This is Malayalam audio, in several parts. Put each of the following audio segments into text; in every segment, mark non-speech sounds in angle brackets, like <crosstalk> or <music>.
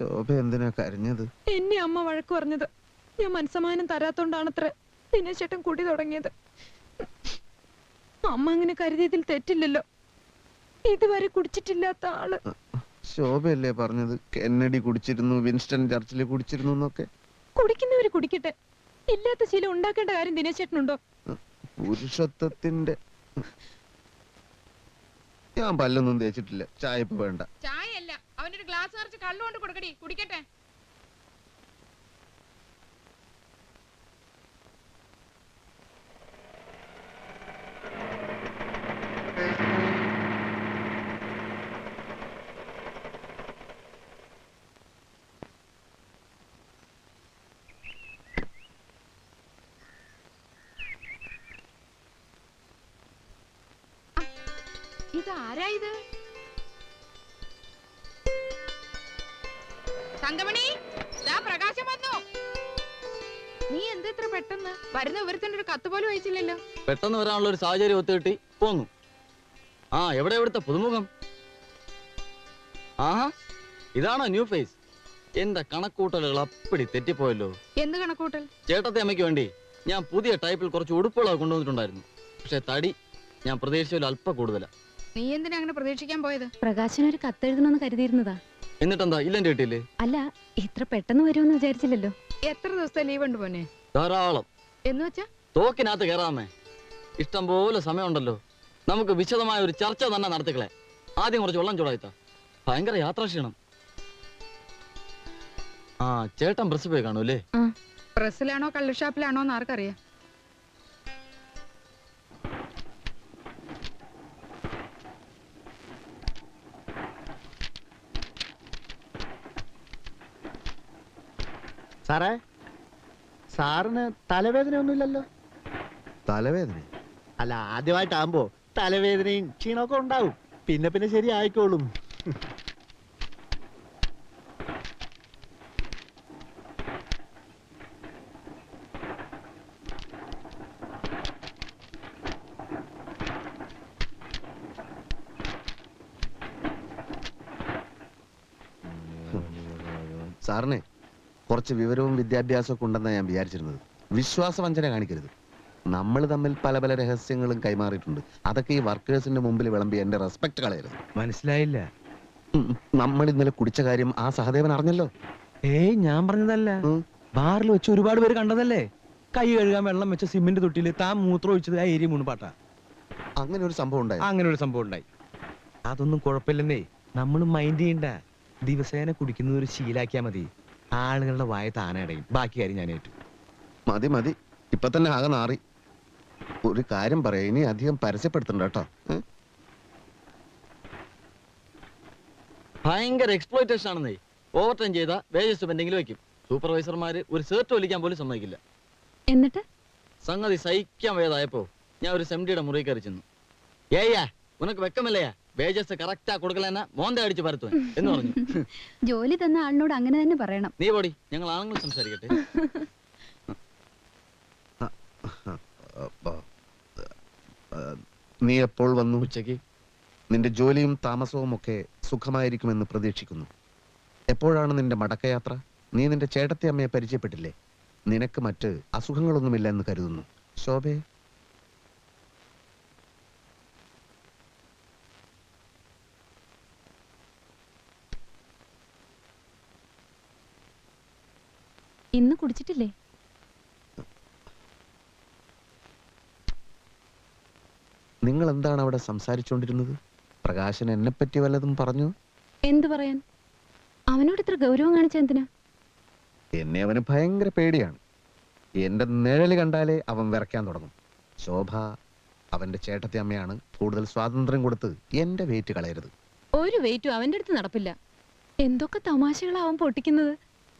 ശോഭ എന്തിനാ കരഞ്ഞത്? എന്നെ അമ്മ വഴക്ക് പറഞ്ഞത്. ഞാൻ മനസ്സമാനം തരാത്തോണ്ടാണത്ര ദിനേശേട്ടൻ കുടി തുടങ്ങിയത്. അമ്മ അങ്ങനെ കരുതിയതിൽ തെറ്റില്ലല്ലോ. ഇതുവരെ കുടിച്ചിട്ടില്ലാത്ത ആൾ. ശോഭയല്ലേ പറഞ്ഞത്? കെന്നഡി കുടിച്ചിരുന്നു വിൻസ്റ്റൺ ചർച്ചിൽ കുടിച്ചിരുന്നു എന്നൊക്കെ. കുടിക്കുന്നവര് കുടിക്കട്ടെ. ഇല്ലാത്ത ശീലം ഉണ്ടാക്കേണ്ട കാര്യം ദിനേശേട്ടനുണ്ടോ? പുരുഷത്വത്തിന്റെ ഞാൻ പല്ലൊന്നും തേച്ചിട്ടില്ല. ചായ വേണ്ട. അവനൊരു ഗ്ലാസ് നിറച്ച് കള്ളു കൊണ്ട് കൊടുക്കടി. കുടിക്കട്ടെ. ഇത് ഇത്? തങ്കമണി ദാ പ്രകാശം വന്നു. നീ എന്താ ഇത്ര പെട്ടെന്ന്? വരുന്ന വിവരത്തിന്റെ ഒരു കത്ത് പോലും അയച്ചില്ലല്ലോ. പെട്ടെന്ന് വരാനുള്ള ഒരു സാഹചര്യം ഒത്തുകിട്ടി. പോന്നു. ആ എവിടെ എവിടുത്തെ പുതുമുഖം? ആഹാ ഇതാണോ ന്യൂ ഫേസ്? എന്റെ കണക്കൂട്ടലുകൾ അപ്പടി തെറ്റിപ്പോയല്ലോ. എന്ത് കണക്കൂട്ടൽ? ചേട്ടത്തെ അമ്മയ്ക്ക് വേണ്ടി ഞാൻ പുതിയ ടൈപ്പിൽ കുറച്ച് ഉടുപ്പുകളൊക്കെ കൊണ്ടുവന്നിട്ടുണ്ടായിരുന്നു. പക്ഷെ തടി ഞാൻ പ്രതീക്ഷിച്ചതിൽ അല്പം കൂടുതലാ. നീ എന്തിനാ അങ്ങനെ പ്രതീക്ഷിക്കാൻ പോയത്? പ്രകാശൻ ഒരു കത്തെഴുതണമെന്ന് കരുതിയിരുന്നതാ. എന്നിട്ടെന്താ ഇല്ലെന്റെ കിട്ടിയില്ലേ അല്ല ഇത്ര പെട്ടെന്ന് വരുമെന്ന് വിചാരിച്ചില്ലല്ലോ. എത്ര ദിവസത്തെ ലീവ് ഉണ്ട് പോനെ ധാരാളം. എന്ന് വെച്ചാ? തോക്കിനകത്ത് കയറാമേ. ഇഷ്ടം പോലെ സമയമുണ്ടല്ലോ. നമുക്ക് വിശദമായ ഒരു ചർച്ച തന്നെ നടത്തിക്കളെ. ആദ്യം കുറച്ച് വെള്ളം ചൂടായിത്ത ഭയങ്കര യാത്രാക്ഷീണം ആ ചേട്ടൻ പ്രസ് പോയി കാണൂല്ലേ പ്രസ്സിലാണോ കള്ളുഷാപ്പിലാണോ എന്ന് ആർക്കറിയാം. സാറേ സാറിന് തലവേദന ഒന്നുമില്ലല്ലോ തലവേദന? അല്ല ആദ്യമായിട്ടാകുമ്പോ തലവേദനയും ക്ഷീണമൊക്കെ ഉണ്ടാവും. പിന്നെ പിന്നെ ശരി ആയിക്കോളും സാറിനെ കുറച്ച് വിവരവും വിദ്യാഭ്യാസവും ഒക്കെ ഉണ്ടെന്നാണ് ഞാൻ വിചാരിച്ചിരുന്നത്. വിശ്വാസവഞ്ചന കാണിക്കരുത്. നമ്മൾ തമ്മിൽ പല പല രഹസ്യങ്ങളും കൈമാറിയിട്ടുണ്ട്. അതൊക്കെ ഈ വർക്കേഴ്സിന്റെ മുമ്പിൽ വിളമ്പി എന്റെ റെസ്പെക്ട് കളയരുത്. മനസ്സിലായില്ല. നമ്മൾ ഇന്നലെ കുടിച്ച കാര്യം ആ സഹദേവൻ അറിഞ്ഞല്ലോ? ഏയ് ഞാൻ പറഞ്ഞതല്ല. ബാറിൽ വെച്ച് ഒരുപാട് പേര് കണ്ടതല്ലേ? കൈ കഴുകാൻ വെള്ളം വെച്ച സിമെന്റ് തൊട്ടിയിൽ താൻ മൂത്രം ഒഴിച്ചത് ആ ഏരിയ മൂന്ന് പാട്ടാ അങ്ങനെ ഒരു സംഭവം ഉണ്ടായി. അങ്ങനെ ഒരു സംഭവം ഉണ്ടായി. അതൊന്നും കുഴപ്പമില്ലെന്നേ. നമ്മൾ മൈൻഡ് ചെയ്യണ്ട. ദിവസേന കുടിക്കുന്നത് ഒരു ശീലാക്കിയാ മതി. ആളുകളുടെ വായ താനടയും ബാക്കി കാര്യം ഞാൻ ഏറ്റു. മതി മതി. ഇപ്പൊ തന്നെ ആകെ നാറി. ഒരു കാര്യം പറയാ. ഇനി അധികം പരസ്യപ്പെടുത്തണ്ട കേട്ടോ? ഭയങ്കര എക്സ്പ്ലോയിറ്റേഷൻ ആണെന്നേ. ഓവർ ടൈം ചെയ്ത വേജസ് പെൻഡിങ്ങിൽ വെക്കും സൂപ്പർവൈസർമാര് ഒരു സേർട്ട് വലിക്കാൻ പോലും സമ്മതിക്കില്ല. എന്നിട്ട്? സംഗതി സഹിക്കാൻ വേദായപ്പോ ഞാൻ ഒരു സെംഡിയുടെ മുറി കയറി ചെന്നു. ഏയ്യാ ഉനക്ക് വെക്കമല്ലയാ വേജസ് കറക്റ്റാ കൊടുക്കലെന്ന മോന്ത അടിച്ച് പരത്തുവൻ എന്ന് പറഞ്ഞു. <laughs> ജോലി തന്ന ആളിനോട് അങ്ങനെ തന്നെ പറയണം. നീ പോടി ഞങ്ങൾ ആണുങ്ങൾ സംസാരിക്കട്ടെ. <laughs> നീ എപ്പോൾ വന്നു ഉച്ചയ്ക്ക് നിന്റെ ജോലിയും താമസവും ഒക്കെ സുഖമായിരിക്കുമെന്ന് പ്രതീക്ഷിക്കുന്നു. എപ്പോഴാണ് നിന്റെ മടക്കയാത്ര? നീ നിന്റെ ചേട്ടത്തെ അമ്മയെ പരിചയപ്പെട്ടില്ലേ? നിനക്ക് മറ്റ് അസുഖങ്ങളൊന്നുമില്ല എന്ന് കരുതുന്നു. ശോഭേ. ഇന്ന് കുടിച്ചിട്ടില്ലേ? നിങ്ങൾ എന്താണ് അവിടെ സംസാരിച്ചുകൊണ്ടിരുന്നത് പ്രകാശൻ എന്നെ പറ്റി വല്ലതും പറഞ്ഞു? എന്തു പറയാൻ? അവനോട് ഇത്ര ഗൗരവം കാണിച്ച എന്തിനാ? എന്നെ അവന് ഭയങ്കര പേടിയാണ്. എന്റെ നിഴൽ കണ്ടാലേ അവൻ വിറയ്ക്കാൻ തുടങ്ങും. ശോഭ അവന്റെ ചേട്ടത്തെ അമ്മയാണ് കൂടുതൽ സ്വാതന്ത്ര്യം കൊടുത്ത് എന്റെ വെയിറ്റ് കളയരുത്. ഒരു വെയിറ്റും അവന്റെ അടുത്ത് നടപ്പില്ല. എന്തൊക്കെ തമാശകളാ അവൻ പൊട്ടിക്കുന്നത്?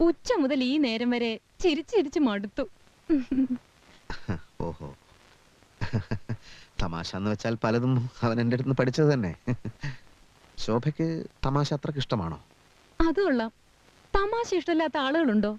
ഉച്ച മുതൽ ഈ നേരം വരെ ചിരിച്ചിരിച്ച് മടുത്തു. ഓഹോ. തമാശ എന്ന് വെച്ചാൽ പലതും അവൻ എന്റെ അടുത്ത് പഠിച്ചത് തന്നെ. ശോഭയ്ക്ക് തമാശ അത്രയ്ക്ക് ഇഷ്ടമാണോ? അത് കൊള്ളാം. തമാശ ഇഷ്ടമില്ലാത്ത ആളുകളുണ്ടോ?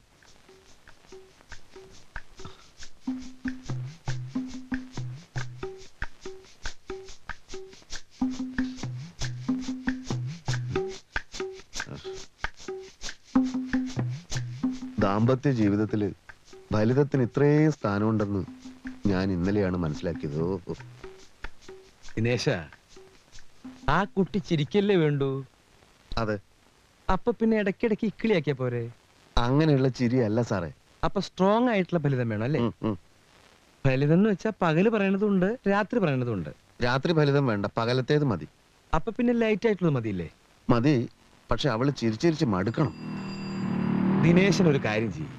ദാമ്പത്യ ജീവിതത്തിൽ ഫലിതത്തിന് ഇത്രയും സ്ഥാനമുണ്ടെന്ന് ഞാൻ ഇന്നലെയാണ് മനസ്സിലാക്കിയത്. ദിനേശ ആ കുട്ടി ചിരിക്കല്ലേ വേണ്ടു? അതെ. അപ്പൊ പിന്നെ ഇടയ്ക്കിടയ്ക്ക് ഇക്കിളിയാക്കിയ പോരെ? അങ്ങനെയുള്ള ചിരിയല്ല സാറേ. അപ്പൊ സ്ട്രോങ് ആയിട്ടുള്ള ഫലിതം വേണം അല്ലേ? ഉം, ഉം. ഫലിതം എന്ന് വെച്ചാൽ പകൽ പറയണതുണ്ട് രാത്രി പറയണതുണ്ട്. രാത്രി ഫലിതം വേണ്ട പകലത്തേത് മതി. അപ്പൊ പിന്നെ ലൈറ്റ് ആയിട്ടുള്ളത് മതിയില്ലേ? മതി പക്ഷെ അവൾ ചിരിച്ചിരിച്ച് മടുക്കണം. ദിനേശൻ ഒരു കാര്യം ചെയ്യും.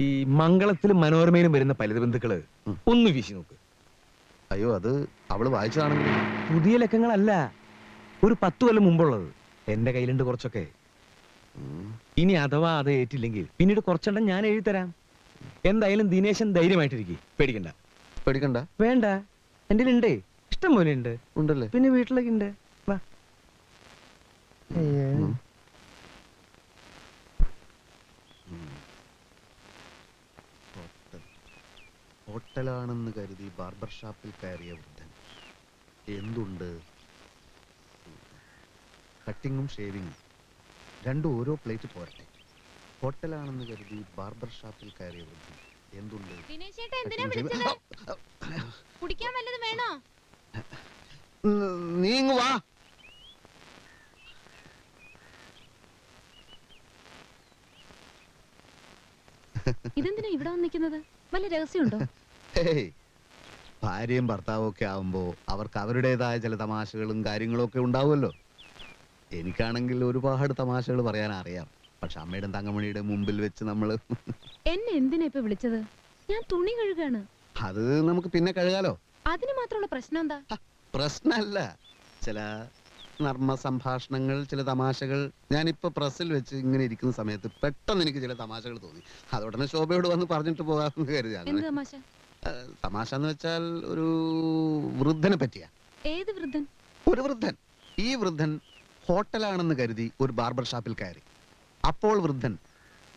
ഈ മംഗളത്തിലും മനോരമയിലും വരുന്ന പലിത ബന്ധുക്കൾ ഒന്ന് വീശി നോക്ക്. അയ്യോ അത് അവൾ വായിച്ചതാണെങ്കിൽ പുതിയ ലക്കങ്ങളല്ല ഒരു പത്ത് കൊല്ലം മുമ്പുള്ളത്. എന്റെ കയ്യിലുണ്ട് കുറച്ചൊക്കെ. ഇനി അഥവാ അത് ഏറ്റില്ലെങ്കിൽ പിന്നീട് കുറച്ചെണ്ണം ഞാൻ എഴുതി തരാം എന്തായാലും ദിനേശൻ ധൈര്യമായിട്ടിരിക്കും. പേടിക്കണ്ട. പേടിക്കണ്ട? വേണ്ട. എന്റെ ഉണ്ടേ ഇഷ്ടം പോലെ ഉണ്ട്. ഉണ്ടല്ലേ? പിന്നെ വീട്ടിലൊക്കെ ഉണ്ട്. വാ. ഹോട്ടലാണെന്ന് കരുതി ബാർബർ ഷാപ്പിൽ കയറിയ വൃദ്ധൻ. എന്തുണ്ട്? കട്ടിങ്ങും ഷേവിങ്ങും. രണ്ടും ഓരോ പ്ലേറ്റ് പോരട്ടെ. ഹോട്ടലാണെന്ന് കരുതി ബാർബർ ഷാപ്പിൽ കയറിയ വൃദ്ധൻ. എന്തുണ്ട്? ദിനേശേട്ടാ എന്തിനാ വിളിച്ചത്? കുടിക്കാൻ വല്ലതും വേണോ? ഉം, നീ ഇങ്ങ് വാ. ഇതെന്തിനാ ഇവിടെ വന്ന് നിൽക്കുന്നത് വല്ല രഹസ്യമുണ്ടോ. <laughs> ഭാര്യയും ഭർത്താവും ഒക്കെ ആവുമ്പോ അവർക്ക് അവരുടേതായ ചില തമാശകളും കാര്യങ്ങളും ഒക്കെ ഉണ്ടാവുമല്ലോ. എനിക്കാണെങ്കിൽ ഒരുപാട് തമാശകൾ പറയാൻ അറിയാം. പക്ഷെ അമ്മയുടെ തങ്കമണിയുടെ മുമ്പിൽ വെച്ച് നമ്മൾ എന്നെ എന്തിനാ ഇപ്പൊ വിളിച്ചത്? ഞാൻ തുണി കഴുകാണ്. അത് നമുക്ക് പിന്നെ കഴുകാലോ. അതിന് മാത്രമുള്ള പ്രശ്നം എന്താ? പ്രശ്നമല്ല ചില നർമ്മ സംഭാഷണങ്ങൾ ചില തമാശകൾ ഞാനിപ്പോ പ്രസ്സിൽ വെച്ച് ഇങ്ങനെ ഇരിക്കുന്ന സമയത്ത് പെട്ടെന്ന് എനിക്ക് ചില തമാശകൾ തോന്നി. അതോടനെ ശോഭയോട് വന്ന് പറഞ്ഞിട്ട് പോകാമെന്ന് കരുതി അങ്ങനെ തമാശ എന്ന് വെച്ചാൽ ഒരു വൃദ്ധനെ പറ്റിയാ. ഏത് വൃദ്ധൻ? ഒരു വൃദ്ധൻ. ഈ വൃദ്ധൻ ഹോട്ടലാണെന്ന് കരുതി ഒരു ബാർബർ ഷാപ്പിൽ കയറി. അപ്പോൾ വൃദ്ധൻ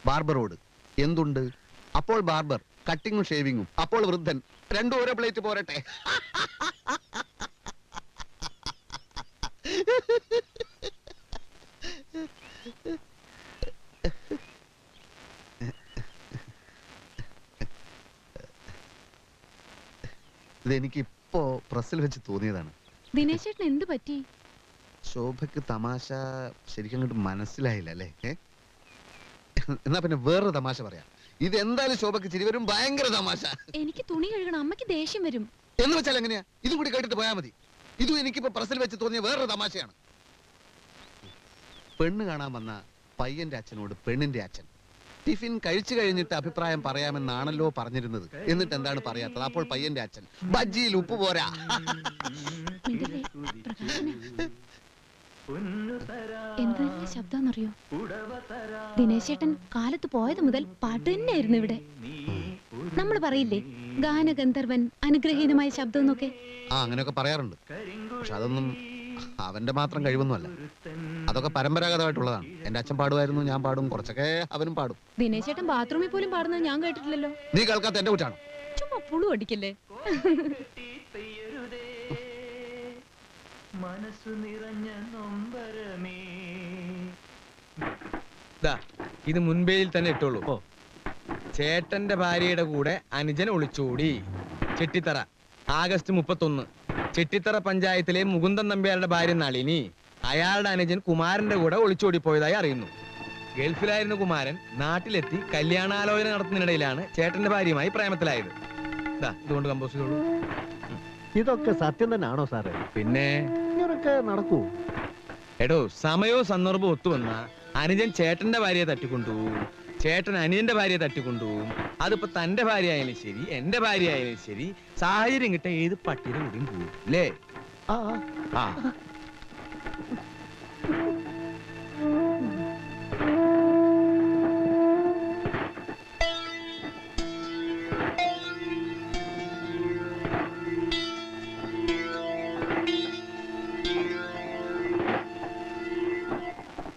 ബാർബറോട് എന്തുണ്ട്? അപ്പോൾ ബാർബർ കട്ടിങ്ങും ഷേവിങ്ങും. അപ്പോൾ വൃദ്ധൻ രണ്ടും ഓരോ പ്ലേറ്റ് പോരട്ടെ? <laughs> ഇതെനിക്ക് ഇപ്പോ പ്രസ്സിൽ വെച്ച് തോന്നിയതാണ്. ദിനേശേട്ടൻ എന്ത് പറ്റി? ശോഭയ്ക്ക് തമാശ ശരിക്കും അങ്ങോട്ട് മനസ്സിലായില്ല അല്ലേ? ഏ? എന്നാ പിന്നെ വേറൊരു തമാശ പറയാം. ഇത് എന്തായാലും ശോഭയ്ക്ക് ചിരി വരും ഭയങ്കര തമാശ. എനിക്ക് തുണി കഴുകണം അമ്മയ്ക്ക് ദേഷ്യം വരും. എന്ന് വെച്ചാൽ എങ്ങനെയാ? ഇതും കൂടി കേട്ടിട്ട് പോയാൽ മതി. ഇതും എനിക്കിപ്പോ പ്രസിൽ വെച്ച് തോന്നിയ വേറൊരു തമാശയാണ്. പെണ്ണ് കാണാൻ വന്ന പയ്യന്റെ അച്ഛനോട് പെണ്ണിന്റെ അച്ഛൻ. ടിഫിൻ കഴിച്ചു കഴിഞ്ഞിട്ട് അഭിപ്രായം പറയാമെന്നാണല്ലോ പറഞ്ഞിരുന്നത്. എന്നിട്ട് എന്താണ് പറയാത്തത്? അപ്പോൾ പയ്യന്റെ അച്ഛൻ ബജ്ജിയിൽ ഉപ്പ് പോരാ. എന്ത് തന്നെ ശബ്ദമെന്നറിയോ? ദിനേശേട്ടൻ കാലത്ത് പോയത് മുതൽ പാട്ട് തന്നെയായിരുന്നു ഇവിടെ. നമ്മൾ പറയില്ലേ ഗാനഗന്ധർവൻ അനുഗ്രഹീതമായ ശബ്ദം എന്നൊക്കെ? ആ അങ്ങനെയൊക്കെ പറയാറുണ്ട്. പക്ഷെ അതൊന്നും അവന്റെ മാത്രം കഴിവൊന്നുമല്ല. അതൊക്കെ പരമ്പരാഗതമായിട്ടുള്ളതാണ്. എന്റെ അച്ഛൻ പാടുമായിരുന്നു ഞാൻ പാടും. കുറച്ചൊക്കെ അവനും പാടും. ദിനേശേട്ടൻ ബാത്റൂമിൽ പോലും പാടുന്നത് ഞാൻ കേട്ടിട്ടില്ലല്ലോ. നീ കേൾക്കാത്ത എന്റെ കുറ്റാണ്? ചുമ്മാ പുളു അടിക്കല്ലേ? മനസ്സു നിറഞ്ഞ നൊമ്പരമേ ദാ, ഇത് മുൻപേയിൽ തന്നെ ഇട്ടോളൂ. ചേട്ടന്റെ ഭാര്യയുടെ കൂടെ അനുജൻ ഒളിച്ചോടി. ചെട്ടിത്തറ ആഗസ്റ്റ് മുപ്പത്തൊന്ന്. ചെട്ടിത്തറ പഞ്ചായത്തിലെ മുകുന്ദൻ നമ്പ്യാരുടെ ഭാര്യ നളിനി. അയാളുടെ അനുജൻ കുമാരന്റെ കൂടെ ഒളിച്ചോടി പോയതായി അറിയുന്നു. ഗൾഫിലായിരുന്ന കുമാരൻ. നാട്ടിലെത്തി കല്യാണാലോചന നടത്തുന്നതിനിടയിലാണ് ചേട്ടന്റെ ഭാര്യയുമായി പ്രേമത്തിലായത്. ഇതുകൊണ്ട് കമ്പോസ് ചെയ്തോളൂ ഇതൊക്കെ സത്യം തന്നെയാണോ സാറേ? പിന്നെ? ഇങ്ങനൊക്കെ നടക്കൂ. എടോ സമയവും സന്ദർഭവും ഒത്തുവന്ന അനുജൻ ചേട്ടന്റെ ഭാര്യയെ തട്ടിക്കൊണ്ടുപോകും ചേട്ടൻ അനിയന്റെ ഭാര്യയെ തട്ടിക്കൊണ്ടുപോകും. അതിപ്പോ തന്റെ ഭാര്യ ആയാലും ശരി എന്റെ ഭാര്യ ആയാലും ശരി സാഹചര്യം കിട്ട ഏത് പട്ടിയുടെ കൂടിയും പോകും അല്ലേ? ആ.